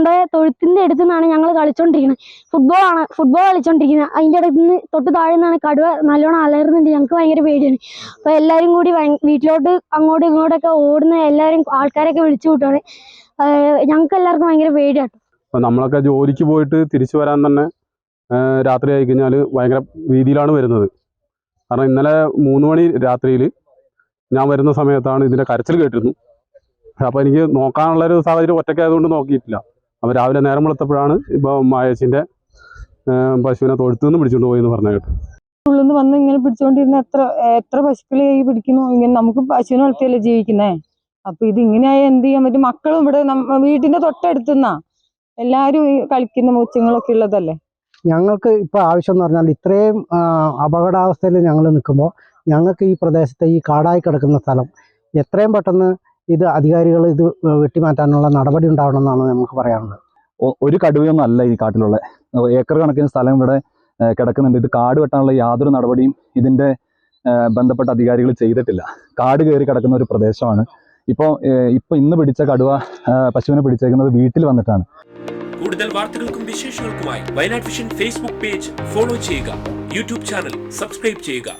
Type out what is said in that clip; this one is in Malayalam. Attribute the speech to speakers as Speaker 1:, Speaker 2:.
Speaker 1: നമ്മുടെ തൊഴുത്തിന്റെ അടുത്ത് നിന്നാണ് ഞങ്ങൾ കളിച്ചോണ്ടിരിക്കുന്നത് ഫുട്ബോൾ ആണ് ഫുട്ബോൾ കളിച്ചോണ്ടിരിക്കുന്നത് അതിന്റെ അടുത്ത് നിന്ന് തൊട്ട് താഴെ നിന്നാണ് കടുവ നല്ലോണം അലറുന്നുണ്ട്. ഞങ്ങൾക്ക് ഭയങ്കര പേടിയാണ്. അപ്പൊ എല്ലാരും കൂടി വീട്ടിലോട്ട് അങ്ങോട്ടും ഇങ്ങോട്ടൊക്കെ ഓടുന്ന എല്ലാരും ആൾക്കാരൊക്കെ വിളിച്ചു കൂട്ടാണ് ഞങ്ങൾക്ക് എല്ലാവർക്കും ഭയങ്കര പേടിയാണ്
Speaker 2: അപ്പോൾ നമ്മളൊക്കെ ജോലിക്ക് പോയിട്ട് തിരിച്ചു വരാൻ തന്നെ രാത്രി ആയി കഴിഞ്ഞാൽ ഭയങ്കര രീതിയിലാണ് വരുന്നത്. കാരണം ഇന്നലെ മൂന്ന് മണി രാത്രിയിൽ ഞാൻ വരുന്ന സമയത്താണ് ഇതിന്റെ കരച്ചിൽ കേട്ടിരുന്നു അപ്പോൾ എനിക്ക് നോക്കാനുള്ള ഒരു സാഹചര്യം ഒറ്റയ്ക്കായതുകൊണ്ട് നോക്കിയിട്ടില്ല. അപ്പോൾ രാവിലെ നേരം വെളുത്തപ്പോഴാണ് ഇപ്പോൾ മായേച്ചിന്റെ പശുവിനെ തൊഴുത്തു നിന്ന് പിടിച്ചുകൊണ്ട് പോയെന്ന് എന്ന് പറഞ്ഞു കേട്ടു.
Speaker 3: ഉള്ളിൽ വന്ന് ഇങ്ങനെ പിടിച്ചുകൊണ്ടിരുന്ന എത്ര എത്ര പശുക്കളെ ഈ പിടിക്കുന്നു? ഇങ്ങനെ നമുക്ക് പശുവിനെ വളർത്തിയല്ലേ ജീവിക്കുന്നേ? അപ്പൊ ഇത് ഇങ്ങനെയായ എന്ത് ചെയ്യാൻ പറ്റും? മക്കളും ഇവിടെ നമ്മ വീട്ടിന്റെ തൊട്ടടുത്തുന്നാ. എല്ലാരും ഈ കളിക്കുന്ന മൂച്ചങ്ങളൊക്കെ ഉള്ളതല്ലേ?
Speaker 4: ഞങ്ങൾക്ക് ഇപ്പൊ ആവശ്യം എന്ന് പറഞ്ഞാൽ ഇത്രയും അപകടാവസ്ഥയിൽ ഞങ്ങൾ നിൽക്കുമ്പോൾ ഞങ്ങൾക്ക് ഈ പ്രദേശത്തെ ഈ കാടായി കിടക്കുന്ന സ്ഥലം എത്രയും പെട്ടെന്ന് ഇത് അധികാരികൾ ഇത് വെട്ടിമാറ്റാനുള്ള നടപടി ഉണ്ടാവണമെന്നാണ് നമുക്ക് പറയാനുള്ളത്.
Speaker 5: ഒരു കടുവയൊന്നും അല്ല ഈ കാട്ടിലുള്ള. ഏക്കർ കണക്കിന് സ്ഥലം ഇവിടെ കിടക്കുന്നുണ്ട്. ഇത് കാട് വെട്ടാനുള്ള യാതൊരു നടപടിയും ഇതിന്റെ ബന്ധപ്പെട്ട അധികാരികൾ ചെയ്തിട്ടില്ല. കാട് കയറി കിടക്കുന്ന ഒരു പ്രദേശമാണ്. ഇപ്പോൾ ഇപ്പോൾ ഇന്ന് പിടിച്ച കടുവ പശുവിനെ പിടിച്ചേക്കുന്നത് വീട്ടിൽ വന്നിട്ടാണ്.
Speaker 6: കൂടുതൽ വാർത്തകൾക്കും വിശേഷങ്ങൾക്കുമായി Wayanad vision Facebook page follow ചെയ്യുക. യൂട്യൂബ് ചാനൽ സബ്സ്ക്രൈബ് ചെയ്യുക.